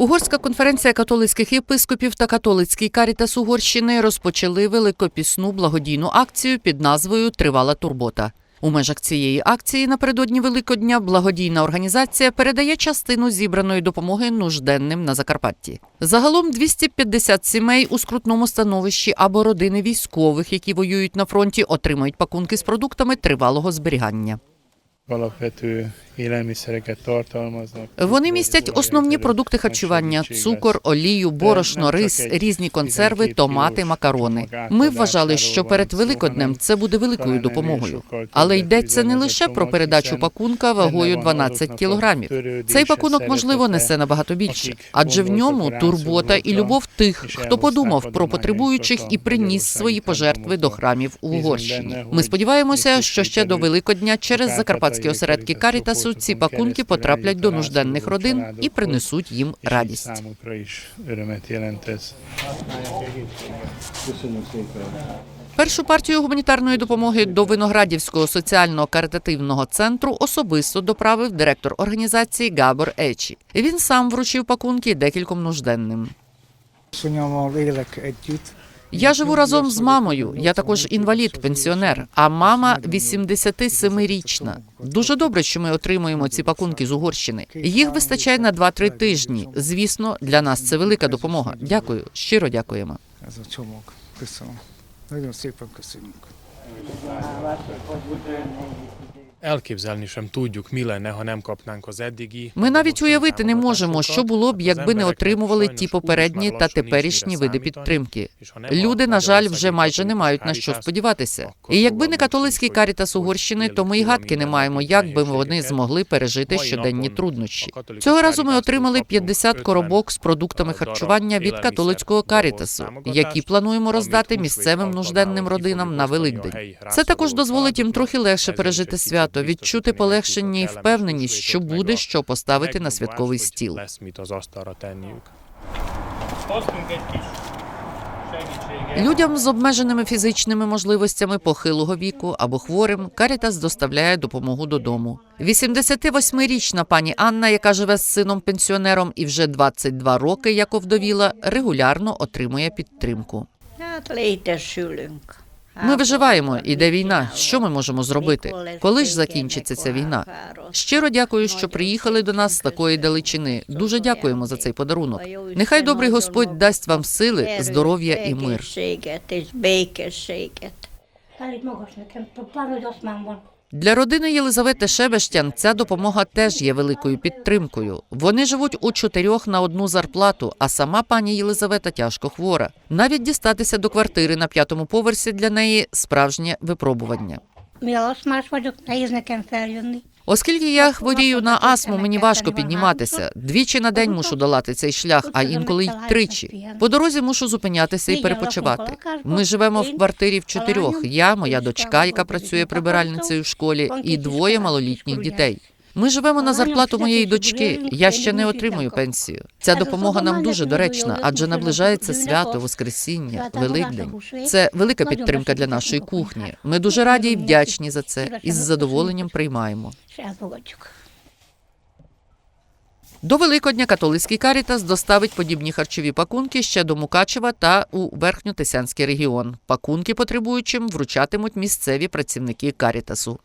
Угорська конференція католицьких єпископів та католицький карітас Угорщини розпочали великопісну благодійну акцію під назвою Тривала турбота. У межах цієї акції напередодні Великодня благодійна організація передає частину зібраної допомоги нужденним на Закарпатті. Загалом 250 сімей у скрутному становищі або родини військових, які воюють на фронті, отримають пакунки з продуктами тривалого зберігання. Alapvető élelmiszereket tartalmaznak. Вони містять основні продукти харчування: цукор, олію, борошно, рис, різні консерви, томати, макарони. Ми вважали, що перед Великоднем це буде великою допомогою. Але йдеться не лише про передачу пакунка вагою 12 кілограмів. Цей пакунок, можливо, несе набагато більше, адже в ньому турбота і любов тих, хто подумав про потребуючих і приніс свої пожертви до храмів у Угорщині. Ми сподіваємося, що ще до Великодня через закарпатські осередки Карітасу ці пакунки потраплять до нужденних родин і принесуть їм радість. Першу партію гуманітарної допомоги до Виноградівського соціально-каритативного центру особисто доправив директор організації Габор Ечі. Він сам вручив пакунки декільком нужденним. Я живу разом з мамою. Я також інвалід, пенсіонер, а мама 87-річна. Дуже добре, що ми отримуємо ці пакунки з Угорщини. Їх вистачає на 2-3 тижні. Звісно, для нас це велика допомога. Дякую, щиро дякуємо. Ez a csomag. Elképzelni tudjuk, mi lenne, ha nem kapnánk az eddigi. Ми навіть уявити не можемо, що було б, якби не отримували ті попередні та теперішні види підтримки. Люди, на жаль, вже майже не мають на що сподіватися. І якби не католицький карітас Угорщини, то ми й гадки не маємо, як би вони змогли пережити щоденні труднощі. Цього разу ми отримали 50 коробок з продуктами харчування від католицького карітасу, які плануємо роздати місцевим нужденним родинам на Великдень. Це також дозволить їм трохи легше пережити свято, відчути полегшення і впевненість, що буде що поставити на святковий стіл. Людям з обмеженими фізичними можливостями похилого віку або хворим Карітас доставляє допомогу додому. 88-річна пані Анна, яка живе з сином пенсіонером і вже 22 роки, як овдовіла, регулярно отримує підтримку. Ми виживаємо, іде війна. Що ми можемо зробити? Коли ж закінчиться ця війна? Щиро дякую, що приїхали до нас з такої далечини. Дуже дякуємо за цей подарунок. Нехай добрий Господь дасть вам сили, здоров'я і мир. Для родини Єлизавети Шебештян ця допомога теж є великою підтримкою. Вони живуть у чотирьох на одну зарплату, а сама пані Єлизавета тяжко хвора. Навіть дістатися до квартири на п'ятому поверсі для неї справжнє випробування. Mivel aszmás наїзник feljönni. Оскільки я хворію на астму, мені важко підніматися. Двічі на день мушу долати цей шлях, а інколи й тричі. По дорозі мушу зупинятися і перепочивати. Ми живемо в квартирі в чотирьох. Я, моя дочка, яка працює прибиральницею в школі, і двоє малолітніх дітей. Ми живемо на зарплату моєї дочки. Я ще не отримую пенсію. Ця допомога нам дуже доречна, адже наближається свято, Воскресіння, Великдень. Це велика підтримка для нашої кухні. Ми дуже раді і вдячні за це, і з задоволенням приймаємо. До Великодня католицький карітас доставить подібні харчові пакунки ще до Мукачева та у Верхньотисянський регіон. Пакунки потребуючим вручатимуть місцеві працівники карітасу.